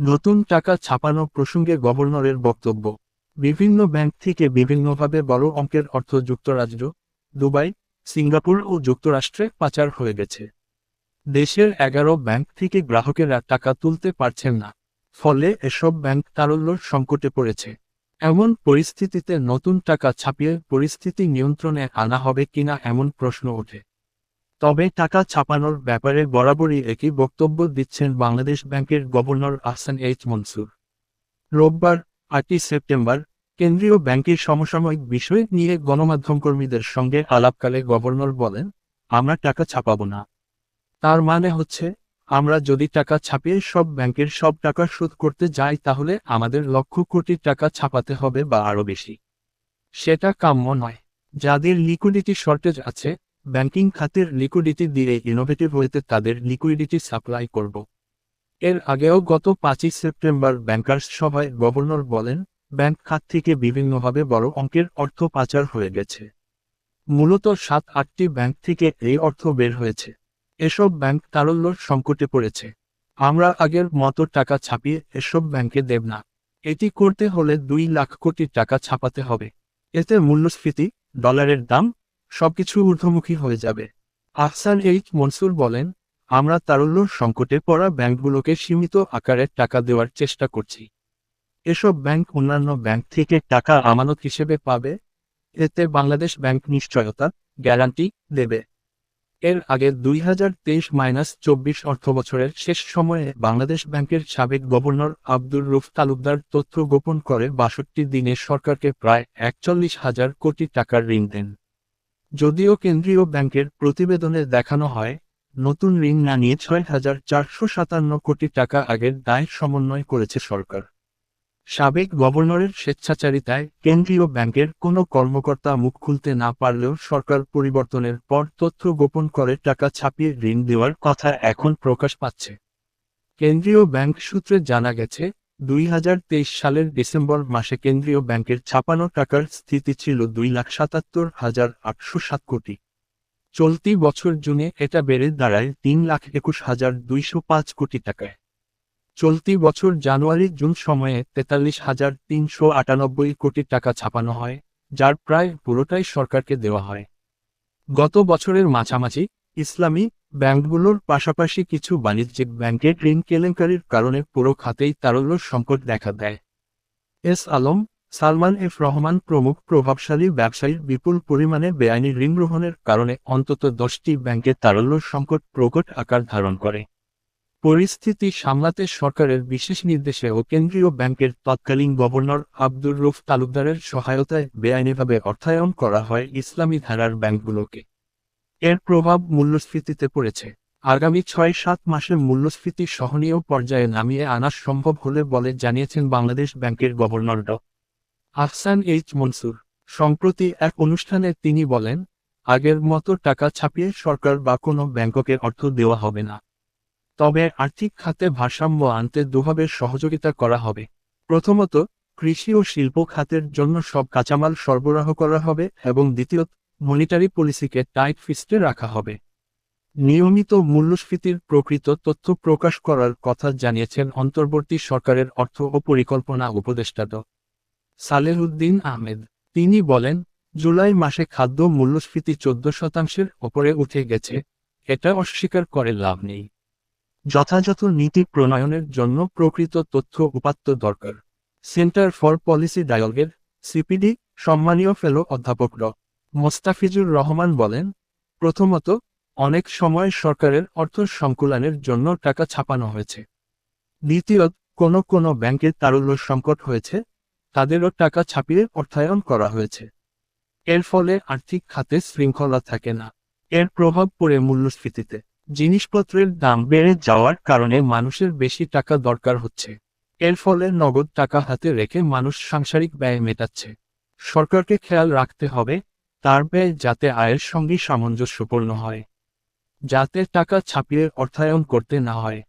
নতুন টাকা ছাপানো প্রসঙ্গে গভর্নরের বক্তব্য। বিভিন্ন ব্যাংক থেকে বিভিন্নভাবে বড় অঙ্কের অর্থ যুক্তরাজ্য, দুবাই, সিঙ্গাপুর ও যুক্তরাষ্ট্রে পাচার হয়ে গেছে। দেশের এগারো ব্যাংক থেকে গ্রাহকেরা টাকা তুলতে পারছেন না, ফলে এসব ব্যাংক তারল্যর সংকটে পড়েছে। এমন পরিস্থিতিতে নতুন টাকা ছাপিয়ে পরিস্থিতি নিয়ন্ত্রণে আনা হবে কিনা এমন প্রশ্ন ওঠে। তবে টাকা ছাপানোর ব্যাপারে বরাবরই একই বক্তব্য দিচ্ছেন বাংলাদেশ ব্যাংকের গভর্নর আহসান এইচ মনসুর। রোববার, আটই সেপ্টেম্বর, কেন্দ্রীয় ব্যাংকের সমসাময়িক বিষয় নিয়ে গণমাধ্যম কর্মীদের সঙ্গে আলাপকালে গভর্নর বলেন, আমরা টাকা ছাপাবো না। তার মানে হচ্ছে, আমরা যদি টাকা ছাপিয়ে সব ব্যাংকের সব টাকা শোধ করতে যাই তাহলে আমাদের লক্ষ কোটি টাকা ছাপাতে হবে বা আরও বেশি। সেটা কাম্য নয়। যাদের লিকুইডিটি শর্টেজ আছে ব্যাংকিং খাতের লিকুইডিটি দিয়ে ইনোভেটিভ হইতে তাদের লিকুইডিটি সাপ্লাই করব। এর আগেও গত পাঁচই সেপ্টেম্বর ব্যাংকার্স সভায় গভর্নর বলেন, ব্যাংক খাত থেকে বিভিন্নভাবে বড় অঙ্কের অর্থ পাচার হয়ে গেছে। মূলত সাত আটটি ব্যাংক থেকে এই অর্থ বের হয়েছে। এসব ব্যাংক তারল্যর সংকটে পড়েছে। আমরা আগের মতো টাকা ছাপিয়ে এসব ব্যাংকে দেব না। এটি করতে হলে দুই লাখ কোটি টাকা ছাপাতে হবে। এতে মূল্যস্ফীতি, ডলারের দাম সবকিছু ঊর্ধ্বমুখী হয়ে যাবে। আহসান এইচ মনসুর বলেন, আমরা তারল্যর সংকটে পড়া ব্যাংকগুলোকে সীমিত আকারে টাকা দেওয়ার চেষ্টা করছি। এসব ব্যাংক অন্যান্য ব্যাংক থেকে টাকা আমানত হিসেবে পাবে। এতে বাংলাদেশ ব্যাংক নিশ্চয়তা গ্যারান্টি দেবে। এর আগে দুই হাজার তেইশ মাইনাস চব্বিশ অর্থবছরের শেষ সময়ে বাংলাদেশ ব্যাংকের সাবেক গভর্নর আব্দুর রুফ তালুকদার তথ্য গোপন করে বাষট্টি দিনে সরকারকে প্রায় একচল্লিশ হাজার কোটি টাকার ঋণ দেন। যদিও কেন্দ্রীয় ব্যাংকের প্রতিবেদনে দেখানো হয়, নতুন ঋণ না নিয়ে ছয় হাজার চারশো সাতান্ন কোটি টাকা আগের দায় সমন্বয় করেছে সরকার। সাবেক গভর্নরের স্বেচ্ছাচারিতায় কেন্দ্রীয় ব্যাংকের কোনো কর্মকর্তা মুখ খুলতে না পারলেও সরকার পরিবর্তনের পর তথ্য গোপন করে টাকা ছাপিয়ে ঋণ দেওয়ার কথা এখন প্রকাশ পাচ্ছে। কেন্দ্রীয় ব্যাংক সূত্রে জানা গেছে দুই সালের ডিসেম্বর মাসে কেন্দ্রীয় ব্যাংকের ছাপানো টাকার স্থিতি ছিল দুই লাখ সাতাত্তর হাজার আটশো সাত কোটি। চলতি বছর জুনে এটা বেড়ে দাঁড়ায় তিন লাখ একুশ হাজার দুইশো পাঁচ কোটি টাকায়। চলতি বছর জানুয়ারি জুন সময়ে তেতাল্লিশ হাজার তিনশো আটানব্বই কোটি টাকা ছাপানো হয়, যার প্রায় পুরোটাই সরকারকে দেওয়া হয়। গত বছরের মাঝামাঝি ইসলামী ব্যাংকগুলোর পাশাপাশি কিছু বাণিজ্যিক ব্যাংকের ঋণ কেলেঙ্কারির কারণে পুরো খাতেই তারল্য সংকট দেখা দেয়। এস আলম, সালমান এফ রহমান প্রমুখ প্রভাবশালী ব্যবসায়ীর বিপুল পরিমাণে বেআইনি ঋণ গ্রহণের কারণে অন্তত দশটি ব্যাংকে তারল্য সংকট প্রকট আকার ধারণ করে। পরিস্থিতি সামলাতে সরকারের বিশেষ নির্দেশে ও কেন্দ্রীয় ব্যাংকের তৎকালীন গভর্নর আব্দুর রুফ তালুকদারের সহায়তায় বেআইনিভাবে অর্থায়ন করা হয় ইসলামী ধারার ব্যাংকগুলোকে। এর প্রভাব মূল্যস্ফীতিতে পড়েছে। আগামী ছয় সাত মাসে মূল্যস্ফীতি সহনীয় পর্যায়ে নামিয়ে আনা সম্ভব হলে বলে জানিয়েছেন বাংলাদেশ ব্যাংকের গভর্নর ড। আহসান এইচ মনসুর। সম্প্রতি এক অনুষ্ঠানে তিনি বলেন, আগের মতো টাকা ছাপিয়ে সরকার বা কোনো ব্যাংককে অর্থ দেওয়া হবে না। তবে আর্থিক খাতে ভারসাম্য আনতে দুভাবে সহযোগিতা করা হবে। প্রথমত, কৃষি ও শিল্প খাতের জন্য সব কাঁচামাল সরবরাহ করা হবে এবং দ্বিতীয়ত মনিটারি পলিসিকে টাইট ফিস্টে রাখা হবে। নিয়মিত মূল্যস্ফীতির প্রকৃত তথ্য প্রকাশ করার কথা জানিয়েছেন অন্তর্বর্তী সরকারের অর্থ ও পরিকল্পনা উপদেষ্টা ড। সালেহুদ্দিন আহমেদ। তিনি বলেন, জুলাই মাসে খাদ্য মূল্যস্ফীতি চোদ্দ শতাংশের ওপরে উঠে গেছে, এটা অস্বীকার করে লাভ নেই। যথাযথ নীতি প্রণয়নের জন্য প্রকৃত তথ্য উপাত্ত দরকার। সেন্টার ফর পলিসি ডায়ালগের সিপিডি সম্মানীয় ফেলো অধ্যাপক ড। মোস্তাফিজুর রহমান বলেন, প্রথমত, অনেক সময় সরকারের অর্থ সংকুলানের জন্য টাকা ছাপানো হয়েছে। দ্বিতীয়ত, কোনো কোনো ব্যাংকের তারল্য সংকট হয়েছে, তাদেরও টাকা ছাপিয়ে অর্থায়ন করা হয়েছে। এর ফলে আর্থিক খাতে শৃঙ্খলা থাকে না। এর প্রভাব পড়ে মূল্যস্ফীতিতে। জিনিসপত্রের দাম বেড়ে যাওয়ার কারণে মানুষের বেশি টাকা দরকার হচ্ছে। এর ফলে নগদ টাকা হাতে রেখে মানুষ সাংসারিক ব্যয় মেটাচ্ছে। সরকারকে খেয়াল রাখতে হবে তার ব্যয় যাতে আয়ের সঙ্গে সামঞ্জস্যপূর্ণ হয়। যাতে টাকা ছাপিয়ে অর্থায়ন করতে না হয়।